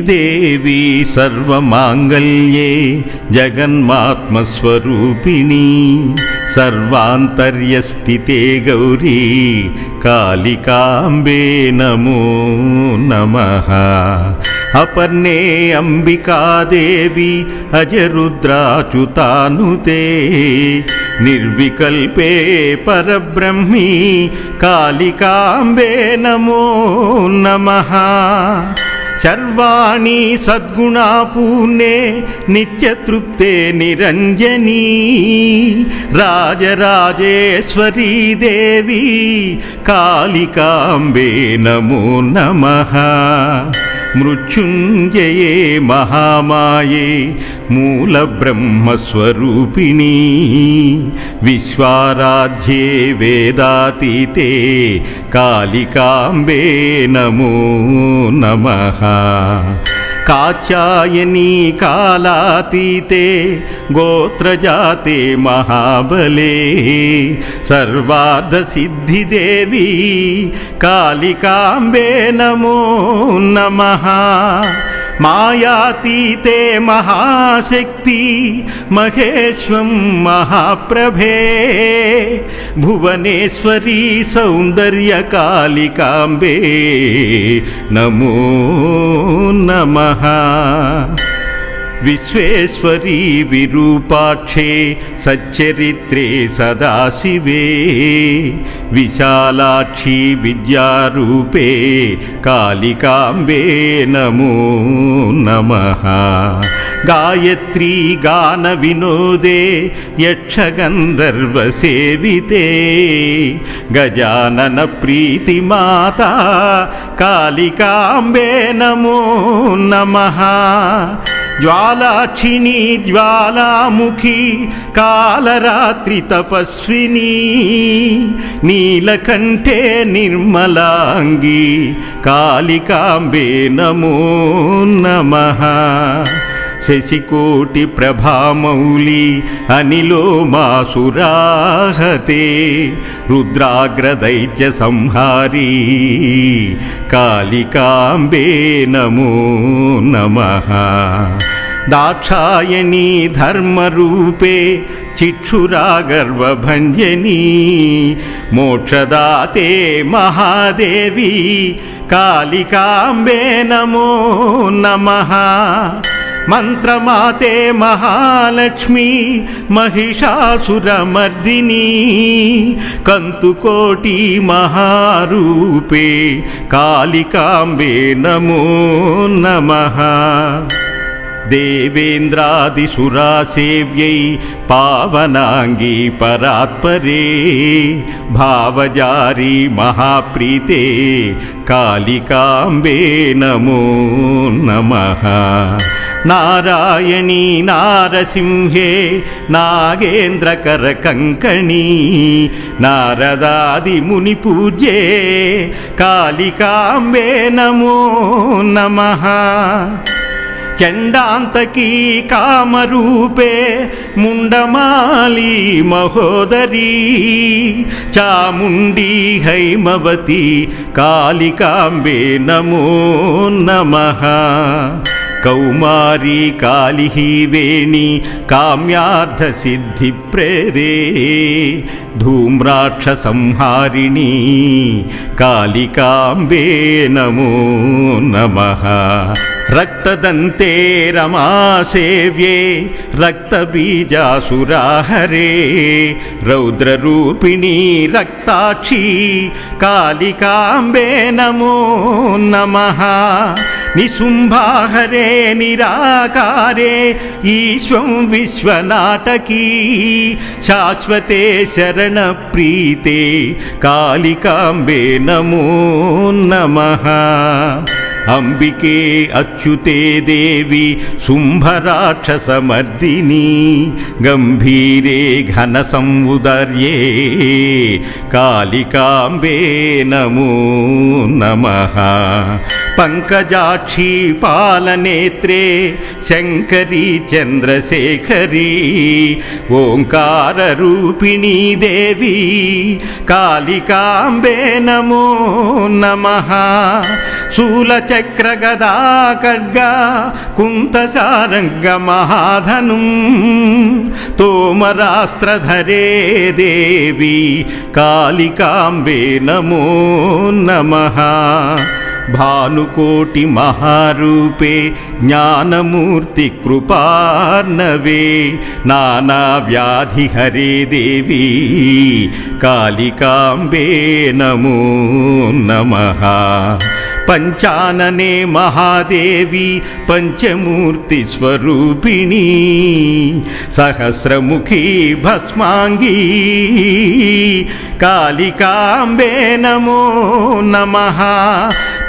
దేవి సర్వమాంగల్యే జగన్మాత్మస్వరూపిణి. సర్వాంతర్యస్థితే గౌరీ కాళికాంబే నమో నమ. అపర్ణే అంబికాదేవి అజరుద్రాచుతానుతే నిర్వికల్పే పరబ్రహ్మీ కాళికాంబే నమో నమః. సర్వాణి సద్గుణాపూర్ణే నిత్యతృప్తే నిరంజనీ. రాజరాజేశ్వరీ దేవి కాళికాంబే నమో నమః. మృత్యుంజయే మహామాయే మూలబ్రహ్మస్వరూపిణీ. విశ్వారాధ్యే వేదాతీతే కాళికాంబే నమో నమ. కాత్యాయనీ కాలాతీతే గోత్రజాతే మహాబలే. సర్వార్ధసిద్ధిదేవి కాళికాంబే నమో నమ. మాయాతీతే మహాశక్తి మహేశ్వం మహాప్రభే. భువనేశ్వరీ సౌందర్యకాళికాంబే నమో నమ. విశ్వేశ్వరీ విరూపాక్షే సచ్చరిత్రే సదాశివే. విశాలాక్షి విద్యారూపే కాళికాంబే నమో నమః. గాయత్రీ గాన వినోదే యక్షగంధర్వసేవితే గజానన ప్రీతిమాత కాళికాంబే నమో నమః. జ్వాలాక్షిణి జ్వాలాముఖి కాలరాత్రి తపస్విని నీలకంఠే నిర్మలాంగి కాళికాంబే నమో నమ. శశికోటి ప్రభామౌళి అనిలో మాసురాహతే రుద్రాగ్రదైత్య సంహారీ కాళికాంబే నమో నమ. దాక్షాయణీ ధర్మరూపే చిక్షురాగర్వభంజనీ మోక్షదాతే మహాదేవి కాళికాంబే నమో నమ. మంత్రమాతే మహాలక్ష్మి మహిషాసురమర్దిని కంతుకోటి మహారూపే కాళికాంబే నమో నమః. దేవేంద్రాదిసురాసేవ్యై పావనాంగీ పరాత్పరే భావజారీ మహాప్రీతే కాళికాంబే నమో నమః. నారాయణీ నారసింహే నాగేంద్రకర కంకణీ నారదాది ముని పూజ్యే కాళికాంబే నమో నమ. చండాంతకీ కామరూపే ముండమాలి మహోదరీ చాముండీ హైమవతి కాళికాంబే నమో నమ. కౌమారీ కాళిహీ వేణి కామ్యార్థ సిద్ధి ప్రేరే ధూమ్రాక్ష సంహారిణి కాళికాంబే నమో నమ. రక్తదంతే రమాసేవ్యే రక్తబీజాసురాహరే రౌద్రరూపిణీ రక్తాక్షీ కాళికాంబే నమో నమ. నిశుంభాహరే నిరాకారే ఈశ్వం విశ్వనాటకీ శాశ్వతే శరణప్రీతే కాళికాంబే నమో నమః అంబికే అచ్యుతే దేవి శుంభరాక్షసమర్దిని గంభీరే ఘన సంవుదర్యే కాళికాంబే నమో నమ. పంకజాక్షీ పాలనేత్రే శంకరీ చంద్రశేఖరీ ఓంకార రూపిణీ దేవి కాళికాంబే నమో నమ. శూలచక్ర గదా ఖడ్గ కుంతసారంగ మహాధను. తోమరాస్త్రధరే దేవి కాళికాంబే నమో నమ. భానుకోటి మహారూపే జ్ఞానమూర్తి కృపార్ణవే. నానా వ్యాధి హరే దేవి కాళికాంబే నమో నమ. పంచాననే మహాదేవి పంచమూర్తి స్వరూపిణి సహస్రముఖి భస్మాంగీ. కాళికాంబే నమో నమ.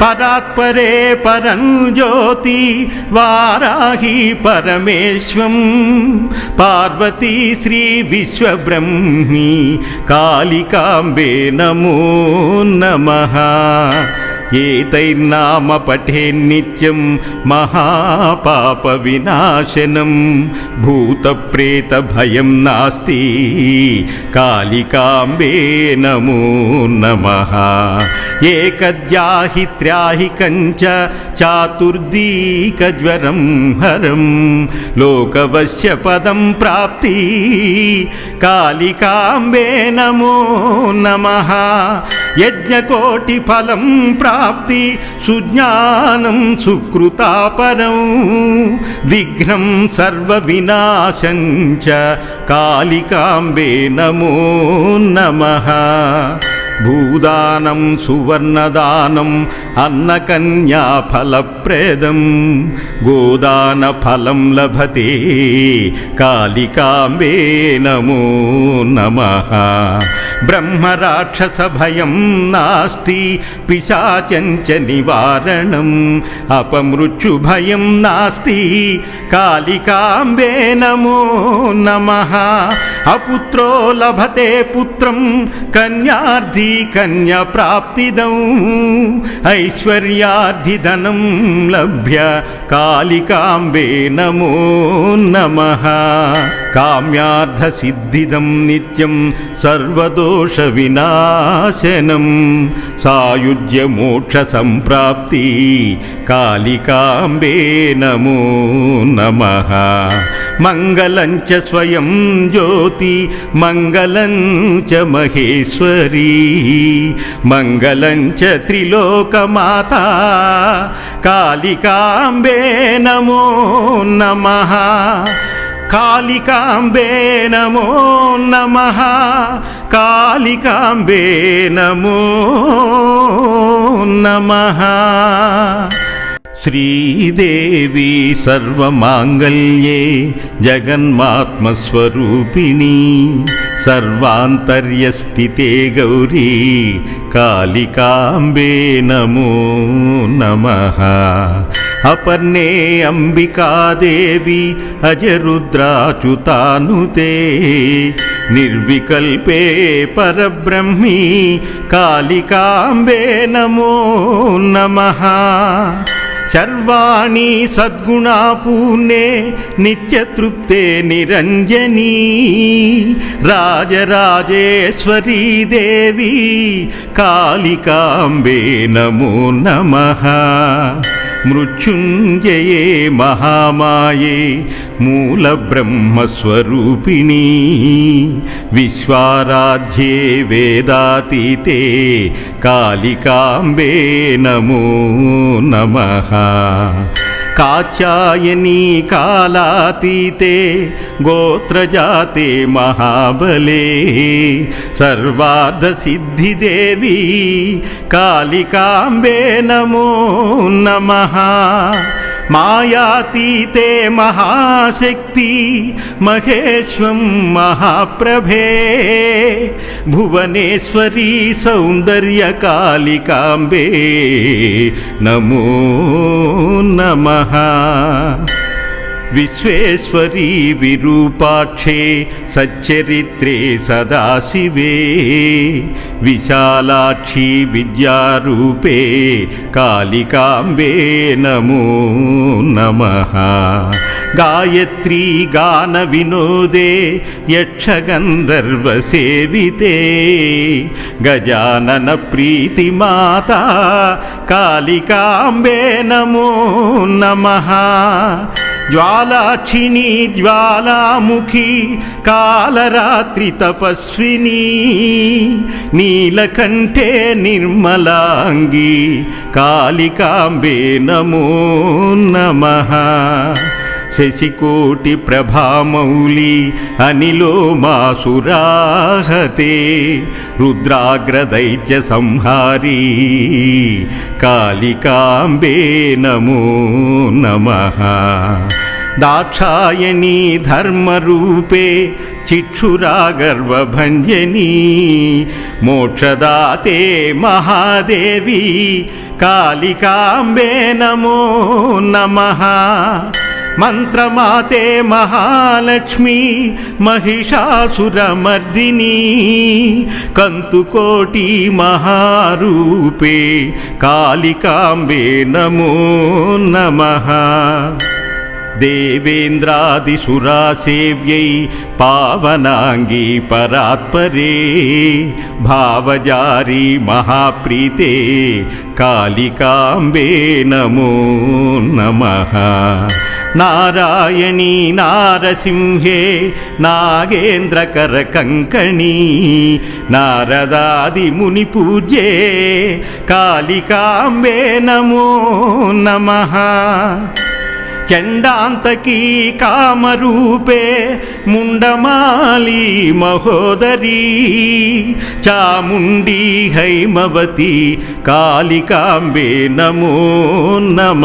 పరాత్పరే పరం జ్యోతి వారాహి పరమేశ్వం. పార్వతీ శ్రీ విశ్వబ్రహ్మి కాళికాంబే నమో నమః. ఏతైర్నామ పఠే నిత్యం మహాపాప వినాశనం. భూతప్రేత భయం నాస్తి కాళికాంబే నమో నమ. ఏకద్యాహి త్ర్యాహి కంచ చాతుర్దీకజ్వరం హరం లోకవశ్య పదం ప్రాప్తి కాళికాంబే నమో నమ. యజ్ఞకోటి ఫలం ప్రాప్తి సుజ్ఞానం సుకృతాపరం విఘ్నం సర్వ వినాశం చ కాళికాంబే నమో నమ. భూదానం సువర్ణదానం అన్నకన్యా ఫలప్రదం గోదాన ఫలం లభతే కాళికాంబే నమో నమః బ్రహ్మరాక్షస భయం నాస్తి పిశాచంచ నివారణం అపమృత్యు భయం నాస్తి కాళికాంబే నమో నమః అపుత్రో లభతే పుత్రం కన్యార్థి కన్య ప్రాప్తిదం ఐశ్వర్యార్థిధనం లభ్య కాళికాంబే దోష వినాశనం సాయుధ్య మోక్ష సంప్రాప్తి కాళికాంబే నమో నమ మంగళం చ స్వయం జ్యోతి మంగళం చ మహేశ్వరీ మంగళం చ త్రిలోకమాత కాళికాంబే నమో నమః కాళికాంబే నమో. నమ కాళికాంబే నమో. నమ శ్రీదేవి సర్వమాంగల్యే జగన్మాత్మస్వరూపిణి సర్వాంతర్యస్థితే గౌరీ కాళికాంబే నమో నమ. అపర్ణే అంబికాదేవి అజరుద్రాచుతానుతే నిర్వికల్పే పరబ్రహ్మీ కాళికాంబే నమో నమ. సర్వాణి సద్గుణాపూర్ణే నిత్యతృప్తే నిరంజనీ. రాజరాజేశ్వరీ దేవి కాళికాంబే నమో నమః. మృత్యుంజయే మహామాయే మూలబ్రహ్మస్వరూపిణీ. విశ్వారాధ్యే వేదాతీతే కాళికాంబే నమో నమ. కాత్యాయనీ కాలాతీతే గోత్రజాతే మహాబలే. సర్వార్ధసిద్ధిదేవి కాళికాంబే నమో నమ. మాయాతీతే మహాశక్తి మహేశ్వం మహాప్రభే. భువనేశ్వరీ సౌందర్యకాళికాంబే నమో నమ. విశ్వేశ్వరీ విరూపాక్షే సచ్చరిత్రే సదాశివే. విశాలాక్షి విద్యారూపే కాళికాంబే నమో నమః. గాయత్రీ గాయత్రీ గాన వినోదే యక్షగంధర్వసేవితే గజానన ప్రీతి జ్వాలాక్షిణి జ్వాలాముఖి కాలరాత్రి తపస్విని నీలకంఠే నిర్మలాంగి కాళికాంబే నమో నమః. శశికోటి ప్రభామౌళి అనిలో మాసురాహతే రుద్రాగ్రదైత్య సంహారీ కాళికాంబే నమో నమ. దాక్షాయణీ ధర్మరూపే చిక్షురాగర్వభంజనీ మోక్షదాతే మహాదేవి కాళికాంబే నమో నమ. మంత్రమాతే మహాలక్ష్మి మహిషాసురమర్దిని కంతుకోటి మహారూపే కాళికాంబే నమో నమః. దేవేంద్రాదిసురాసేవ్యై పావనాంగీ పరాత్పరే భావజారీ మహాప్రీతే కాళికాంబే నమో నమః. నారాయణీ నారసింహే నాగేంద్రకర కంకణీ నారదాది ముని పూజ్యే కాళికాంబే నమో నమ. చండాంతకీ కామరూపే ముండమాలి మహోదరీ చాముండీ హైమవతి కాళికాంబే నమో నమ.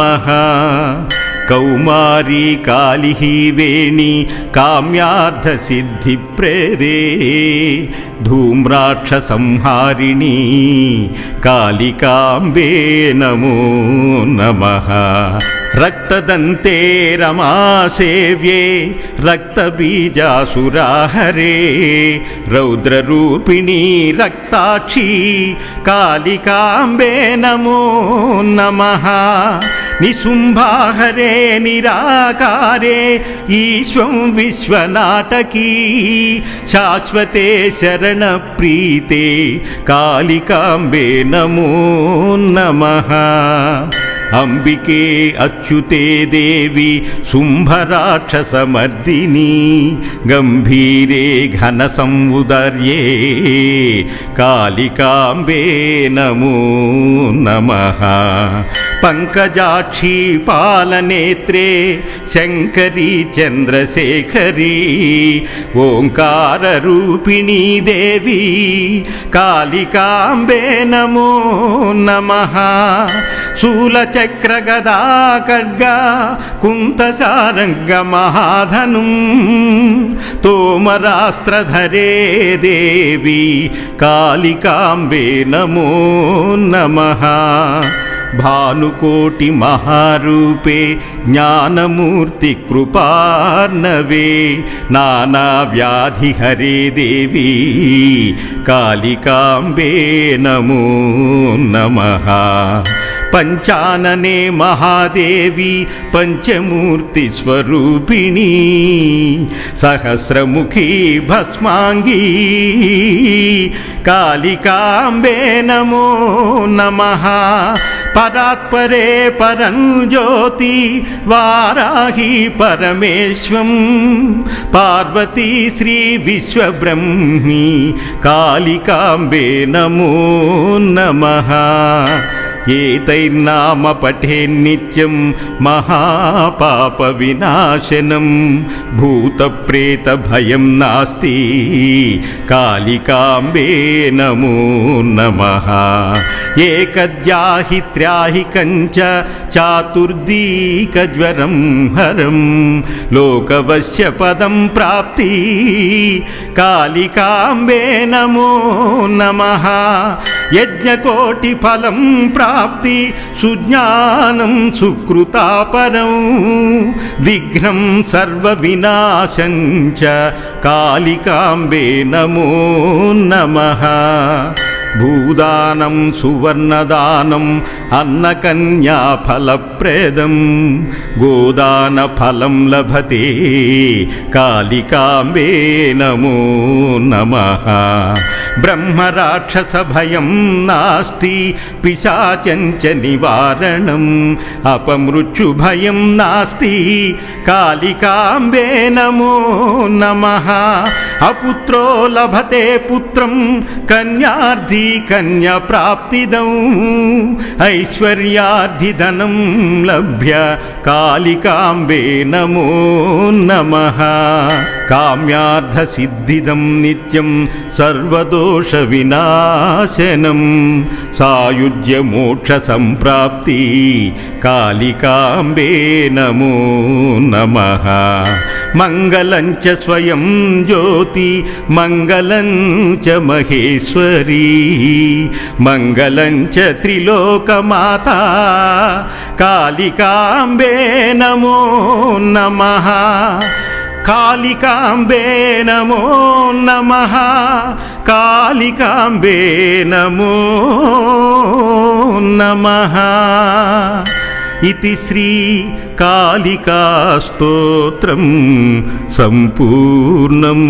కౌమారీ కాళిహీ వేణి కామ్యార్థ సిద్ధి ప్రేరే ధూమ్రాక్ష సంహారిణి కాళికాంబే నమో నమ. రక్తదంతే రమాసేవ్యే రక్తబీజాసురాహరే రౌద్రరూపిణీ రక్తాక్షి కాళికాంబే నమో నమ నిశుంభాహరే నిరాకారే ఈశ్వం విశ్వనాటకీ శాశ్వతే శరణప్రీతే కాళికాంబే నమో నమ అంబికే అచ్యుతే దేవి శుంభరాక్షసమర్దిని గంభీరే ఘన సంవుదర్యే కాళికాంబే నమో నమ. పంకజాక్షీ పాలనేత్రే శంకరీ చంద్రశేఖరీ ఓంకార రూపిణీ దేవి కాళికాంబే నమో నమ. శూలచక్ర గదా ఖడ్గ కుంతసారంగ మహాధను. తోమరాస్త్రధరే దేవి కాళికాంబే నమో నమ. భానుకోటి మహారూపే జ్ఞానమూర్తి కృపార్ణవే. నానా వ్యాధి హరే దేవి కాళికాంబే నమో నమ. పంచాననే మహాదేవి పంచమూర్తి స్వరూపిణి సహస్రముఖి భస్మాంగీ. కాళికాంబే నమో నమ. పరాత్పరే పరం జ్యోతి వారాహి పరమేశ్వం. పార్వతీ శ్రీ విశ్వబ్రహ్మి కాళికాంబే నమో నమః. ఏతైర్నామ పఠే నిత్యం మహాపాప వినాశనం. భూతప్రేత భయం నాస్తి కాళికాంబే నమో నమ. ఏకద్యాహి చాతుర్దీకజ్వరం హరం. లోకవశ్య పదం ప్రాప్తి కాళికాంబే నమో నమ. యజ్ఞకోటి ఫలం ప్రాప్తి సుజ్ఞానం సుకృతాపరం విఘ్నం సర్వ వినాశం చ కాళికాంబే నమో నమ. భూదానం సువర్ణదానం అన్నకన్యా ఫలప్రదం గోదాన ఫలం లభతే కాళికాంబే నమో నమ. బ్రహ్మరాక్షస భయం నాస్తి పిశాచంచ నివారణం అపమృత్యు భయం నాస్తి కాళికాంబే నమో నమః అపుత్రో లభతే పుత్రం ఐశ్వర్యాధిధనం లభ్య కాళికాంబే నమో నమ కామ్యార్థసిద్ధిదం నిత్యం సర్వదోష వినాశనం సాయుజ్య మోక్ష సంప్రాప్తి కాళికాంబే నమో నమ మంగళంచ స్వయం జ్యోతి మంగళంచ మహేశ్వరీ. మంగళంచ త్రిలోకమాత కాళికాంబే నమో నమ. కాళికాంబే నమో నమ. కాళికాంబే నమో నమ. ఇతి శ్రీ కాళికాస్తోత్రం సంపూర్ణం